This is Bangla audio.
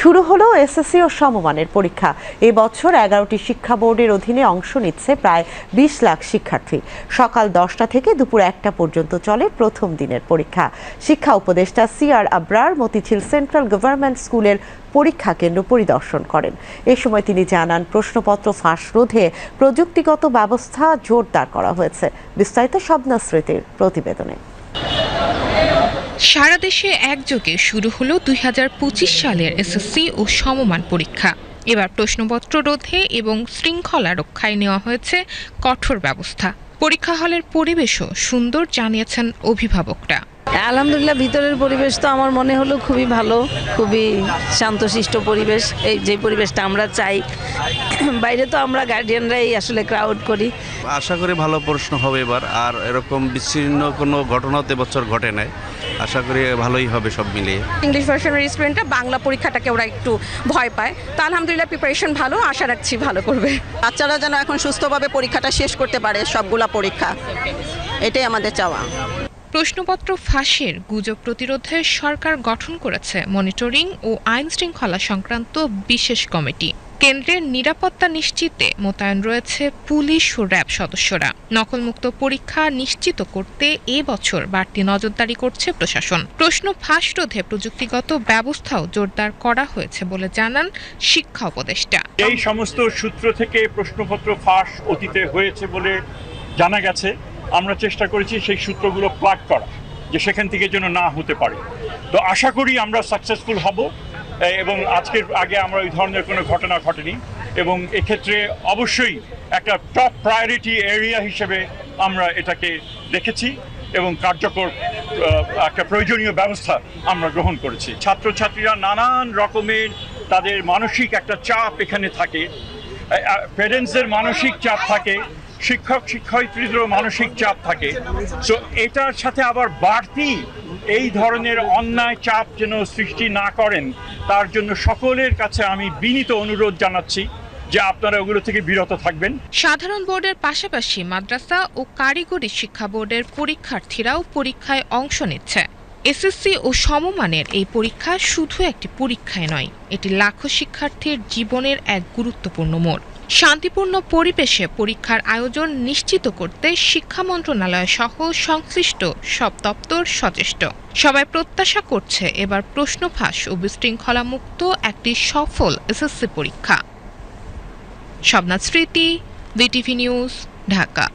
শুরু হলো এসএসসি ও সমমানের পরীক্ষা। এবছর এগারোটি শিক্ষা বোর্ডের অধীনে অংশ নিচ্ছে প্রায় বিশ লাখ শিক্ষার্থী। সকাল দশটা থেকে দুপুর একটা পর্যন্ত চলে প্রথম দিনের পরীক্ষা। শিক্ষা উপদেষ্টা C R Abrar Motijheel central government স্কুলের পরীক্ষা কেন্দ্র পরিদর্শন করেন। এ সময় তিনি জানান, প্রশ্নপত্র ফাঁস রোধে প্রযুক্তিগত ব্যবস্থা জোরদার করা হয়েছে। বিস্তারিত শবনা স্মৃতির প্রতিবেদনে। সারা দেশে একযোগে শুরু হলো দুই হাজার পঁচিশ সালের এসএসসি ও সমমান পরীক্ষা। এবার প্রশ্নপত্র রোধে এবং শৃঙ্খলা রক্ষায় নেওয়া হয়েছে কঠোর ব্যবস্থা। পরীক্ষা হলের পরিবেশও সুন্দর জানিয়েছেন অভিভাবকরা। আলহামদুলিল্লাহ ভিতরের পরিবেশ তো আমার মনে হলো খুবই ভালো খুবই শান্তশিষ্ট পরিবেশ। এই যে পরিবেশটা আমরা চাই বাইরে তো আমরা গার্ডিয়ানরাই আসলে ক্রাউড করি। আশা করি ভালো প্রশ্ন হবে এবার আর এরকম বিচ্ছিন্ন কোনো ঘটনা তো এবছর ঘটে নাই। আশা করি ভালোই হবে সব মিলিয়ে। ইংলিশ ভার্সনের স্টুডেন্টরা বাংলা পরীক্ষাটাকে ওরা একটু ভয় পায়। তো আলহামদুলিল্লাহ প্রিপারেশন ভালো আশা রাখছি ভালো করবে। বাচ্চারা যেন এখন সুস্থভাবে পরীক্ষাটা শেষ করতে পারে সবগুলা পরীক্ষা এটাই আমাদের চাওয়া। প্রশ্নপত্র ফাঁসের গুজব প্রতিরোধে সরকার গঠন করেছে মনিটরিং ও আইন শৃঙ্খলা সংক্রান্ত বিশেষ কমিটি। কেন্দ্রের নিরাপত্তা নিশ্চিতে মোতায়েন রয়েছে পুলিশ ও র্যাব সদস্যরা। নকলমুক্ত পরীক্ষা নিশ্চিত করতে এ বছর বাড়তি নজরদারি করছে প্রশাসন। প্রশ্ন ফাঁস রোধে প্রযুক্তিগত ব্যবস্থাও জোরদার করা হয়েছে বলে জানান শিক্ষা উপদেষ্টা। এই সমস্ত সূত্র থেকে প্রশ্নপত্র ফাঁস অতীতে হয়েছে বলে জানা গেছে। আমরা চেষ্টা করেছি সেই সূত্রগুলো প্লাগ করা, যে সেখান থেকে যেন না হতে পারে। তো আশা করি আমরা সাকসেসফুল হব এবং আজকের আগে আমরা ওই ধরনের কোনো ঘটনা ঘটেনি, এবং এক্ষেত্রে অবশ্যই একটা টপ প্রায়োরিটি এরিয়া হিসেবে আমরা এটাকে দেখেছি, এবং কার্যকর একটা প্রয়োজনীয় ব্যবস্থা আমরা গ্রহণ করেছি। ছাত্রছাত্রীরা নানান রকমের তাদের মানসিক একটা চাপ এখানে থাকে প্যারেন্টসদের মানসিক চাপ থাকে শিক্ষক শিক্ষয়িত্রীদেরও মানসিক চাপ থাকে। তো এটার সাথে আবার বাড়তি এই ধরনের অন্যায় চাপ যেন সৃষ্টি না করেন, তার জন্য সকলের কাছে আমি বিনীত অনুরোধ জানাচ্ছি যে আপনারা ওগুলো থেকে বিরত থাকবেন। সাধারণ বোর্ডের পাশাপাশি মাদ্রাসা ও কারিগরি শিক্ষা বোর্ডের পরীক্ষার্থীরাও পরীক্ষায় অংশ নিচ্ছে। এসএসসি ও সমমানের এই পরীক্ষা শুধু একটি পরীক্ষায় নয়, এটি লাখো শিক্ষার্থীর জীবনের এক গুরুত্বপূর্ণ মোড়। শান্তিপূর্ণ পরিবেশে পরীক্ষার আয়োজন নিশ্চিত করতে শিক্ষা মন্ত্রণালয় সহ সংশ্লিষ্ট সব দপ্তর সচেষ্ট। সবাই প্রত্যাশা করছে এবার প্রশ্ন ফাঁস ও বিশৃঙ্খলামুক্ত একটি সফল এসএসসি পরীক্ষা। সবনাথ স্মৃতি বিটিভি নিউজ, ঢাকা।